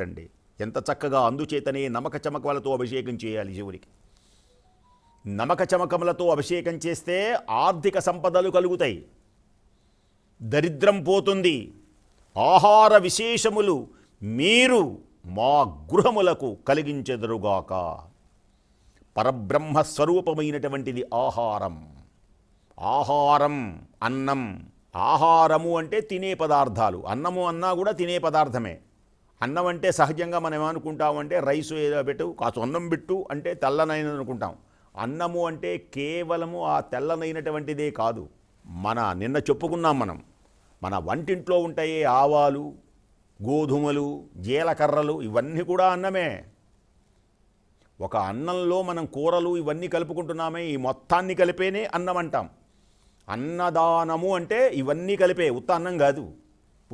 అభిషేకించండి ఎంత చక్కగా అందుచేతనే నమక చమకలతో అభిషేకం చేయాలి శివునికి నమక చమకములతో అభిషేకం చేస్తే ఆర్థిక సంపదలు కలుగుతాయి. దరిద్రం పోతుంది. ఆహార విశేషములు మీరు మా గృహములకు కలిగించెదరుగాక. పరబ్రహ్మ స్వరూపమైనటువంటిది ఆహారం. ఆహారం అన్నం. ఆహారము అంటే తినే పదార్థాలు. అన్నము అన్నా కూడా తినే పదార్థమే. అన్నం అంటే సహజంగా మనం ఏమనుకుంటామంటే రైసు ఏదో పెట్టు కాసు అన్నం పెట్టు అంటే తెల్లనైన అనుకుంటాం. అన్నము అంటే కేవలము ఆ తెల్లనైనటువంటిదే కాదు. మన నిన్న చెప్పుకున్నాం మనం. మన వంటింట్లో ఉంటాయే ఆవాలు గోధుమలు జీలకర్రలు ఇవన్నీ కూడా అన్నమే. ఒక అన్నంలో మనం కూరలు ఇవన్నీ కలుపుకుంటున్నామే ఈ మొత్తాన్ని కలిపేనే అన్నం అంటాం. అన్నదానము అంటే ఇవన్నీ కలిపే ఉత్త అన్నం కాదు.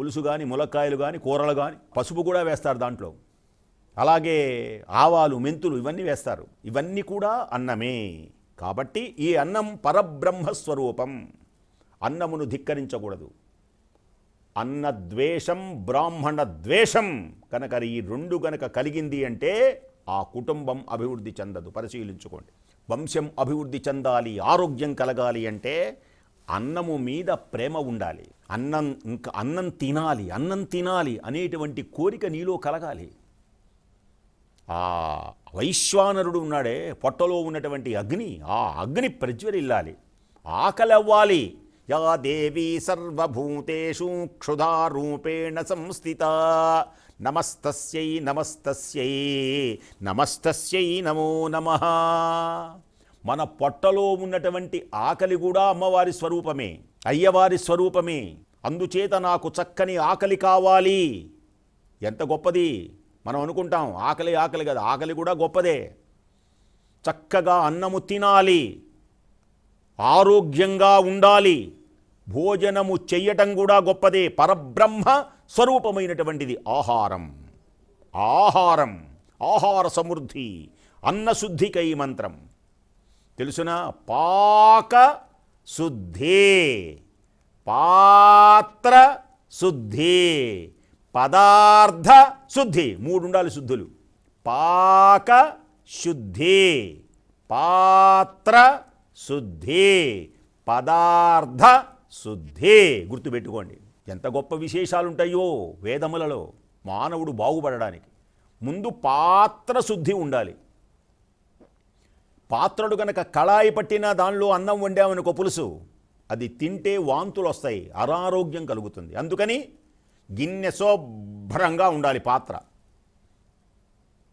పులుసు కానీ ములక్కాయలు కానీ కూరలు కానీ పసుపు కూడా వేస్తారు దాంట్లో. అలాగే ఆవాలు మెంతులు ఇవన్నీ వేస్తారు. ఇవన్నీ కూడా అన్నమే. కాబట్టి ఈ అన్నం పరబ్రహ్మస్వరూపం అన్నమును ధిక్కరించకూడదు. అన్నద్వేషం బ్రాహ్మణ ద్వేషం కనుక ఈ రెండు గనక కలిగింది అంటే ఆ కుటుంబం అభివృద్ధి చెందదు. పరిశీలించుకోండి. వంశం అభివృద్ధి చెందాలి ఆరోగ్యం కలగాలి అంటే అన్నము మీద ప్రేమ ఉండాలి. అన్నం ఇంకా అన్నం తినాలి అన్నం తినాలి అనేటువంటి కోరిక నీలో కలగాలి. ఆ వైశ్వానరుడు ఉన్నాడే పొట్టలో ఉన్నటువంటి అగ్ని ఆ అగ్ని ప్రజ్వరిల్లాలి ఆకలి అవ్వాలి యా దేవీ సర్వభూతేషు క్షుధారూపేణ సంస్థిత. నమస్తస్యై నమస్తస్యై నమస్తస్యై నమో నమః. మన పొట్టలో ఉన్నటువంటి ఆకలి కూడా అమ్మవారి స్వరూపమే అయ్యవారి స్వరూపమే. అందుచేత నాకు చక్కని ఆకలి కావాలి. ఎంత గొప్పది? మనం అనుకుంటాం ఆకలి ఆకలి కదా ఆకలి కూడా గొప్పదే. చక్కగా అన్నము తినాలి. ఆరోగ్యంగా ఉండాలి. భోజనము చెయ్యటం కూడా గొప్పదే. పరబ్రహ్మ స్వరూపమైనటువంటిది ఆహారం. ఆహారం ఆహార సమృద్ధి అన్నశుద్ధికై మంత్రం. తెలుసునా? పాక శుద్ధే. పాత్ర శుద్ధి. పదార్థ శుద్ధి. మూడు ఉండాలి శుద్ధులు. పాక శుద్ధి. పాత్ర శుద్ధి. పదార్థ శుద్ధి. గుర్తుపెట్టుకోండి. ఎంత గొప్ప విశేషాలు ఉంటాయో వేదములలో మానవుడు బాగుపడడానికి. ముందు పాత్ర శుద్ధి ఉండాలి. పాత్రలు కనుక కళాయి పట్టిన దానిలో అన్నం వండామనుకో పులుసు. అది తింటే వాంతులు వస్తాయి అనారోగ్యం కలుగుతుంది. అందుకని గిన్నె శుభ్రంగా ఉండాలి పాత్ర.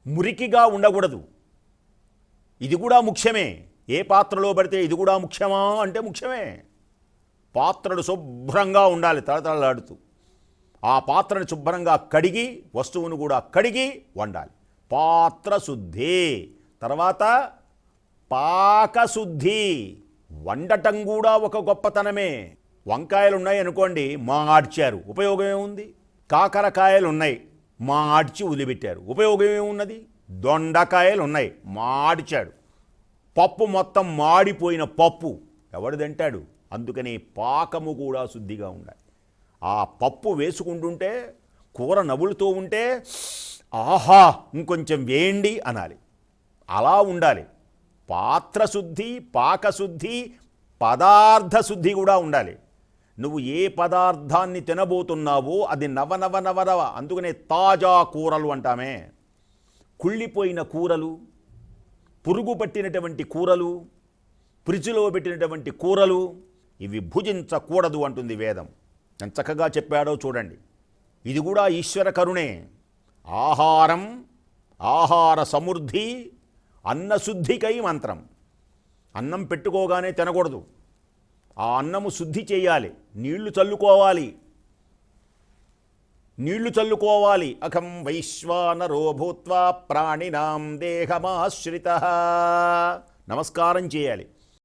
మురికిగా ఉండకూడదు. ఇది కూడా ముఖ్యమే. ఏ పాత్రలో పడితే ఇది కూడా ముఖ్యమా అంటే ముఖ్యమే. పాత్రలు శుభ్రంగా ఉండాలి తలతలలాడుతూ. ఆ పాత్రను శుభ్రంగా కడిగి వస్తువును కూడా కడిగి వండాలి. పాత్ర శుద్ధి. తర్వాత పాకశుద్ధి. వండటం కూడా ఒక గొప్పతనమే. వంకాయలు ఉన్నాయి అనుకోండి మాడ్చారు. ఉపయోగం ఏముంది? కాకరకాయలు ఉన్నాయి మాడ్చి వదిలిపెట్టారు. ఉపయోగం ఏమున్నది? దొండకాయలు ఉన్నాయి మాడిచాడు. పప్పు మొత్తం మాడిపోయిన పప్పు. ఎవడు తింటాడు? అందుకని పాకము కూడా శుద్ధిగా ఉండాలి. ఆ పప్పు వేసుకుంటుంటే కూర నవ్వులుతూ ఉంటే ఆహా ఇంకొంచెం వేయండి అనాలి. అలా ఉండాలి. పాత్ర శుద్ధి పాకశుద్ధి పదార్థ శుద్ధి కూడా ఉండాలి. నువ్వు ఏ పదార్థాన్ని తినబోతున్నావో అది నవనవ నవనవ అందుకనే తాజా కూరలు అంటామే. కుళ్ళిపోయిన కూరలు పురుగు పట్టినటువంటి కూరలు ఫ్రిడ్జ్లో పెట్టినటువంటి కూరలు ఇవి భుజించకూడదు అంటుంది వేదం. ఎంత చక్కగా చెప్పాడో చూడండి. ఇది కూడా ఈశ్వర కరుణే. ఆహారం ఆహార సమృద్ధి అన్నశుద్ధికై మంత్రం. అన్నం పెట్టుకోగానే తినకూడదు. ఆ అన్నము శుద్ధి చేయాలి. నీళ్ళు చల్లుకోవాలి. నీళ్ళు చల్లుకోవాలి. అఖం వైశ్వానరో భూత్వా ప్రాణినాం దేహమాశ్రిత. నమస్కారం చేయాలి.